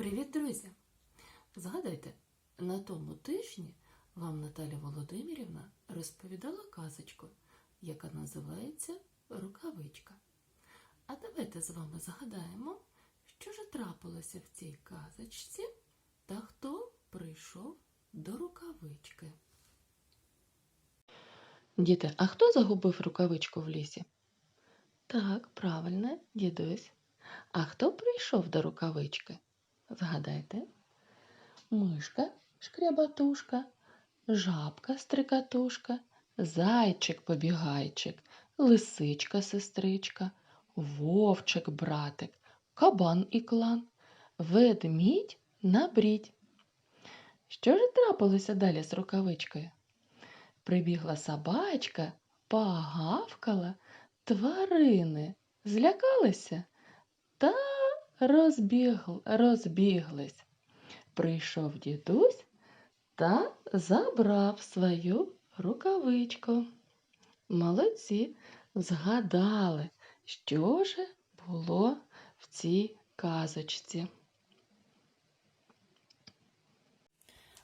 Привіт, друзі! Згадайте, на тому тижні вам Наталя Володимирівна розповідала казочку, яка називається Рукавичка. А давайте з вами згадаємо, що ж трапилося в цій казочці та хто прийшов до рукавички. Діти, а хто загубив рукавичку в лісі? Так, правильно, дідусь. А хто прийшов до рукавички? Згадайте. Мишка шкрябатушка, жабка стрикатушка, зайчик побігайчик, лисичка сестричка, вовчик братик, кабан і клан, ведмідь набрідь. Що ж трапилося далі з рукавичкою? Прибігла собачка, погавкала, тварини злякалися та розбігл, розбіглись. Прийшов дідусь та забрав свою рукавичку. Молодці згадали, що ж було в цій казочці.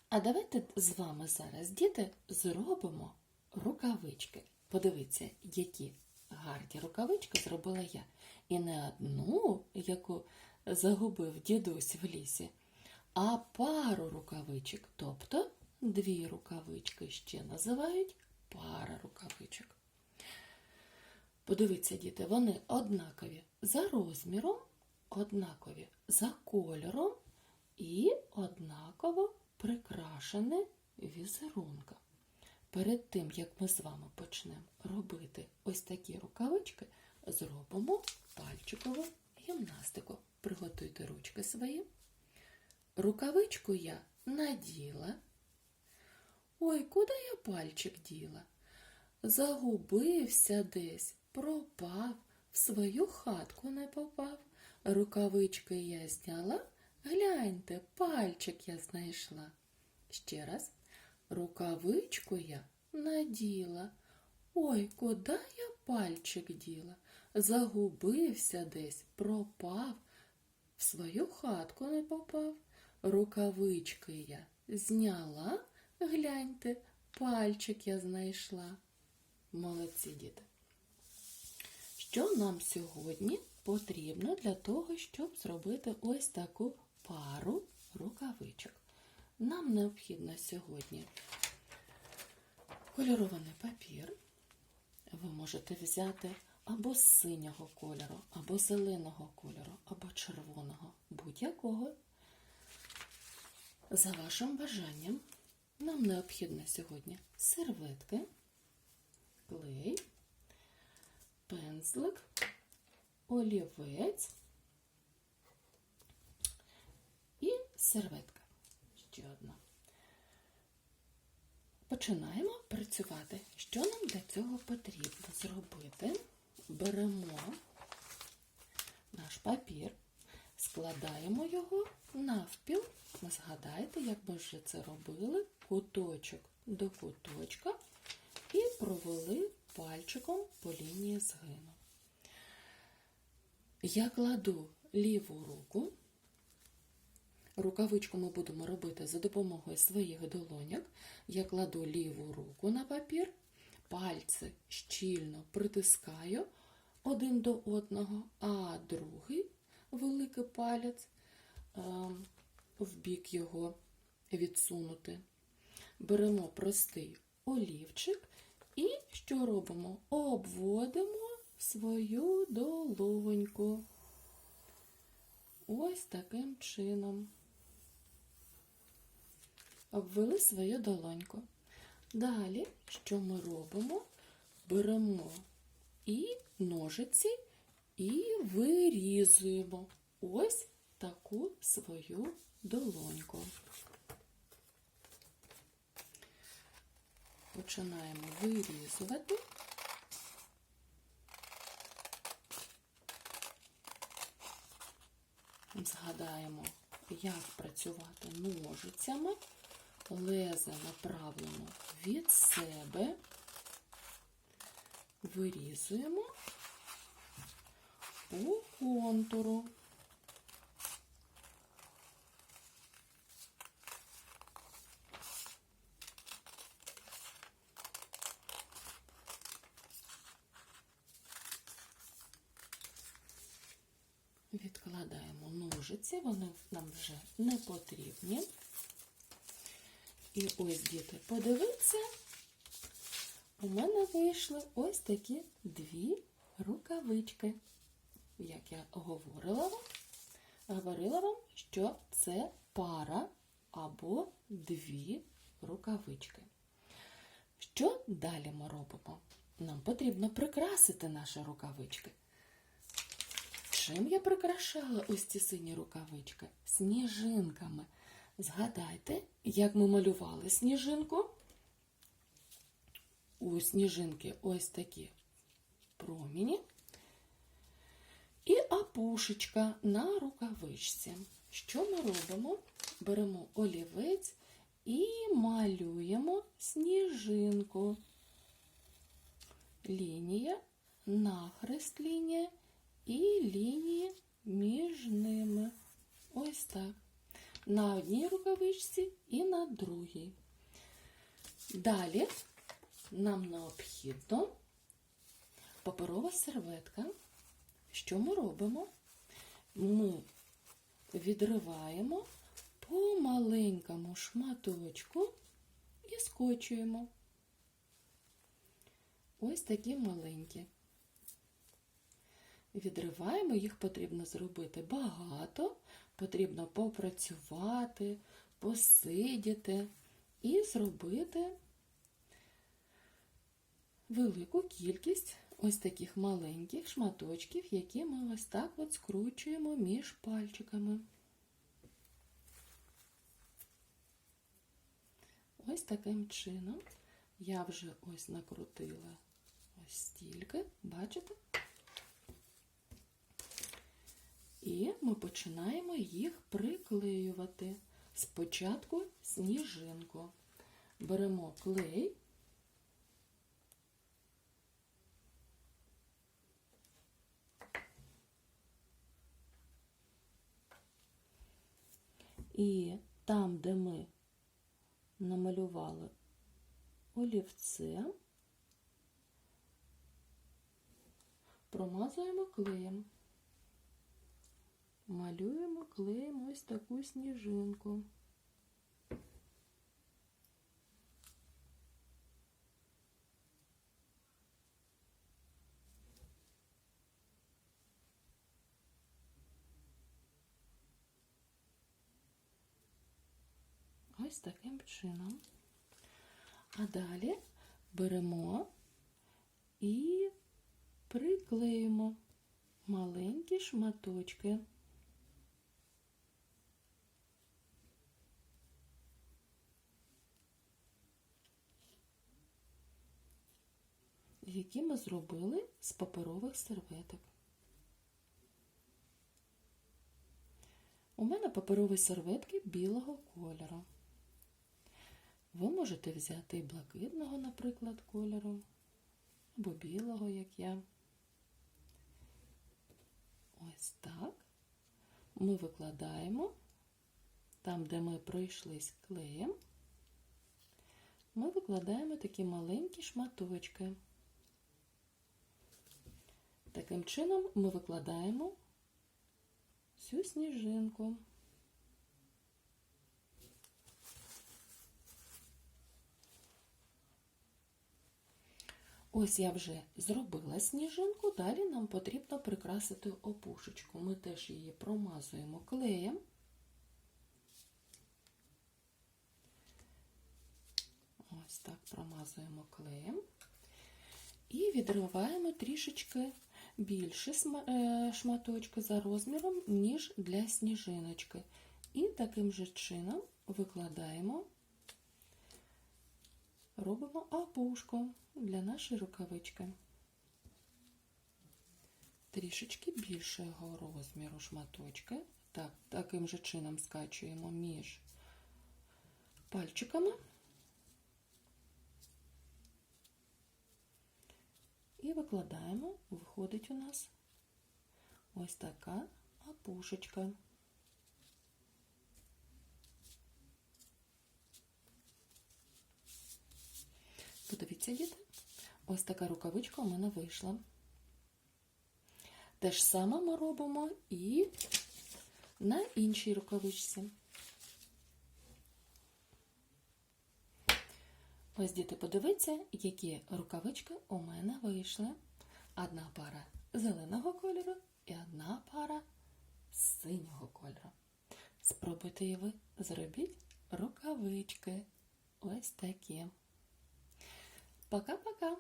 А давайте з вами зараз, діти, зробимо рукавички. Подивіться, які гарні рукавички зробила я. І не одну, яку загубив дідусь в лісі, а пару рукавичок, тобто дві рукавички ще називають пара рукавичок. Подивіться, діти, вони однакові за розміром, однакові за кольором і однаково прикрашені візерунком. Перед тим, як ми з вами почнемо робити ось такі рукавички, зробимо пальчикову гімнастику. Приготуйте ручки свої. Рукавичку я наділа. Ой, куди я пальчик діла? Загубився десь, пропав, в свою хатку не попав. Рукавички я зняла. Гляньте, пальчик я знайшла. Ще раз. Рукавичку я наділа. Ой, куди я пальчик діла? Загубився десь, пропав, в свою хатку не попав. Рукавички я зняла, гляньте, пальчик я знайшла. Молодці діти. Що нам сьогодні потрібно для того, щоб зробити ось таку пару рукавичок? Нам необхідно сьогодні кольорований папір. Ви можете взяти або синього кольору, або зеленого кольору, або червоного, будь-якого. За вашим бажанням, нам необхідно сьогодні серветки, клей, пензлик, олівець і серветка. Ще одна. Починаємо працювати. Що нам для цього потрібно зробити? Беремо наш папір, складаємо його навпіл. Згадайте, як ми вже це робили, куточок до куточка і провели пальчиком по лінії згину. Я кладу ліву руку. Рукавичку ми будемо робити за допомогою своїх долоньок. Я кладу ліву руку на папір, пальці щільно притискаю один до одного, а другий великий палець в бік його відсунути. Беремо простий олівчик і що робимо? Обводимо свою долоньку. Ось таким чином. Обвели свою долоньку. Далі, що ми робимо? Беремо і ножиці і вирізуємо ось таку свою долоньку. Починаємо вирізувати. Згадаємо, як працювати ножицями, лезе направлено від себе, вирізуємо по контуру. Відкладаємо ножиці, вони нам вже не потрібні. І ось діти, подивіться, у мене вийшли ось такі дві рукавички. Як я говорила вам, говорила вам, що це пара або дві рукавички. Що далі ми робимо? Нам потрібно прикрасити наші рукавички. Чим я прикрашала ось ці сині рукавички? Сніжинками. Згадайте, як ми малювали сніжинку. У сніжинки ось такі проміні. І опушечка на рукавичці. Що ми робимо? Беремо олівець і малюємо сніжинку. Лінія, нахрест лінія і лінії між ними. Ось так. На одній рукавичці і на другій. Далі нам необхідно паперова серветка. Що ми робимо? Ми відриваємо по маленькому шматочку і скочуємо. Ось такі маленькі. Відриваємо, їх потрібно зробити багато, потрібно попрацювати, посидіти і зробити велику кількість ось таких маленьких шматочків, які ми ось так от скручуємо між пальчиками. Ось таким чином я вже ось накрутила ось стільки, бачите? І ми починаємо їх приклеювати. Спочатку сніжинку. Беремо клей. І там, де ми намалювали олівцем, промазуємо клеєм. Малюємо клеєм ось таку сніжинку. Ось таким чином. А далі беремо і приклеїмо маленькі шматочки. які ми зробили з паперових серветок. У мене паперові серветки білого кольору. Ви можете взяти блакитного, наприклад, кольору, або білого, як я. Ось так. Ми викладаємо там, де ми пройшлись клеєм, ми викладаємо такі маленькі шматочки. Таким чином ми викладаємо всю сніжинку. Ось я вже зробила сніжинку, далі нам потрібно прикрасити опушечку. Ми теж її промазуємо клеєм. Ось так промазуємо клеєм і відриваємо трішечки більше е, шматочки за розміром, ніж для сніжиночки. І таким же чином викладаємо, робимо опушку для нашої рукавички. Трішечки більшого розміру шматочки. Так, Таким же чином скачуємо між пальчиками. І викладаємо, виходить у нас ось така опушечка. Подивіться, діти, ось така рукавичка у мене вийшла. Те ж саме ми робимо і на іншій рукавичці. Ось діти, подивіться, які рукавички у мене вийшли. Одна пара зеленого кольору і одна пара синього кольору. Спробуйте і ви зробіть рукавички. Ось такі. Пока-пока!